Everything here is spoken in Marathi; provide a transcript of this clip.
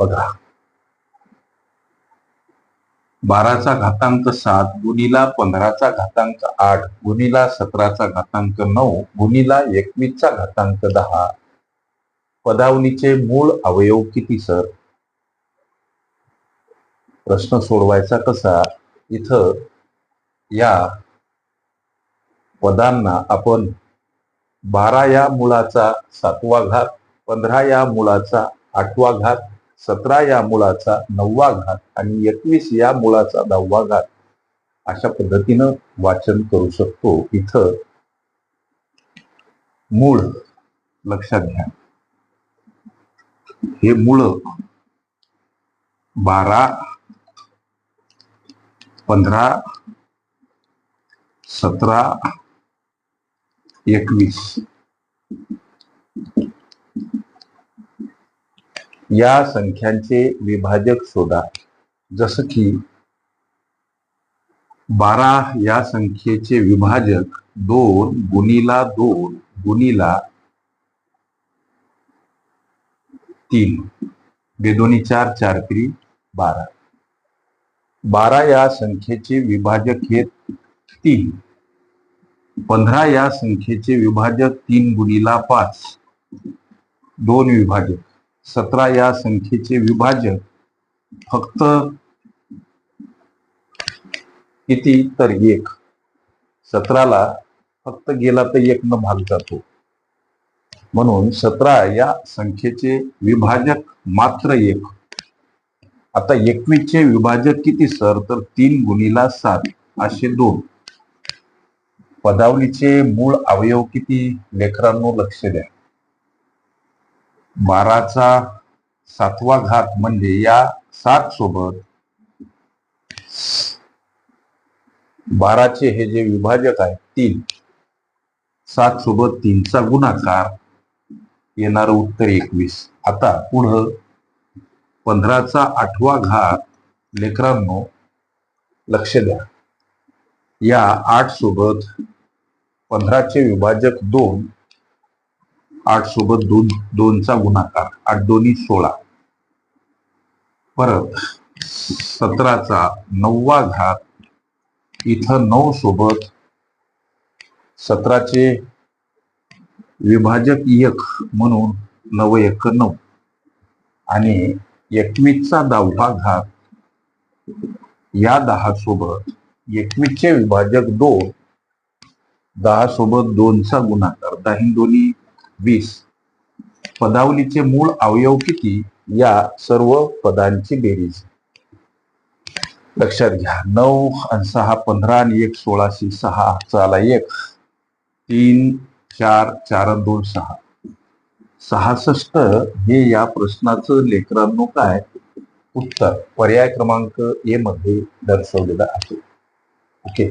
बघा. बाराचा घातांक सात गुणीला पंधराचा घातांक आठ गुणीला सतराचा घातांक नऊ गुणीला एकवीसचा घातांक दहा. पदावलीचे मूळ अवयव किती सर? प्रश्न सोडवायचा कसा? इथं या पदांना आपण बारा या मुळाचा सातवा घात पंधरा या मुळाचा आठवा घात सतरा या मुळाचा नववा घात आणि एकवीस या मुळाचा दहावा घात अशा पद्धतीनं वाचन करू शकतो. इथं मूळ लक्षात घ्या. हे मूळ बारा पंधरा सतरा एकवीस. या संख्यांचे विभाजक शोधा. जसं की बारा या संख्येचे विभाजक दोन गुणीला दोन गुणीला तीन. बेदोनी चार चार त्री बारा. बारा या संख्येचे विभाजक हे तीन. पंधरा या संख्येचे विभाजक तीन गुणीला पाच. दोन विभाजक. सतरा या संख्येचे विभाजक फक्त किती तर एक. सतराला फक्त गेला तर एक न भाग जातो म्हणून सतरा या संख्येचे विभाजक मात्र एक. आता एकवीसचे विभाजक किती सर? तर तीन गुणीला सात असे दोन. पदावलीचे मूळ अवयव किती? लेकरांनो लक्ष द्या. बाराचा सातवा घात म्हणजे या सात सोबत बाराचे हे जे विभाजक आहे तीन. सात सोबत तीनचा गुणाकार. येणार उत्तर एकवीस. आता पुढं पंधराचा आठवा घात लेकरांनो लक्ष द्या. या आठ सोबत पंधराचे विभाजक दोन आठ सोबत दोन दोनचा गुणाकार आठ दोन्ही सोळा. परत सतराचा नववा घात इथं नऊ सोबत सतराचे विभाजक एक म्हणून नव एक नऊ. आणि एकवीसचा दहावा घात या दहा सोबत एकवीसचे विभाजक दोन दहा सोबत दोनचा गुणाकार. दहा दोन्ही वीस. पदावलीचे मूळ अवयव किती? या सर्व पदांची बेरीज. लक्षात घ्या. नऊ आणि सहा पंधरा आणि एक सोळाशे सहा. चाला एक. तीन चार चार दोन सहा. सहासष्ट हे या प्रश्नाचं लेकरांनो काय? उत्तर. पर्याय क्रमांक ए मध्ये दर्शवलेलं आहे. ओके.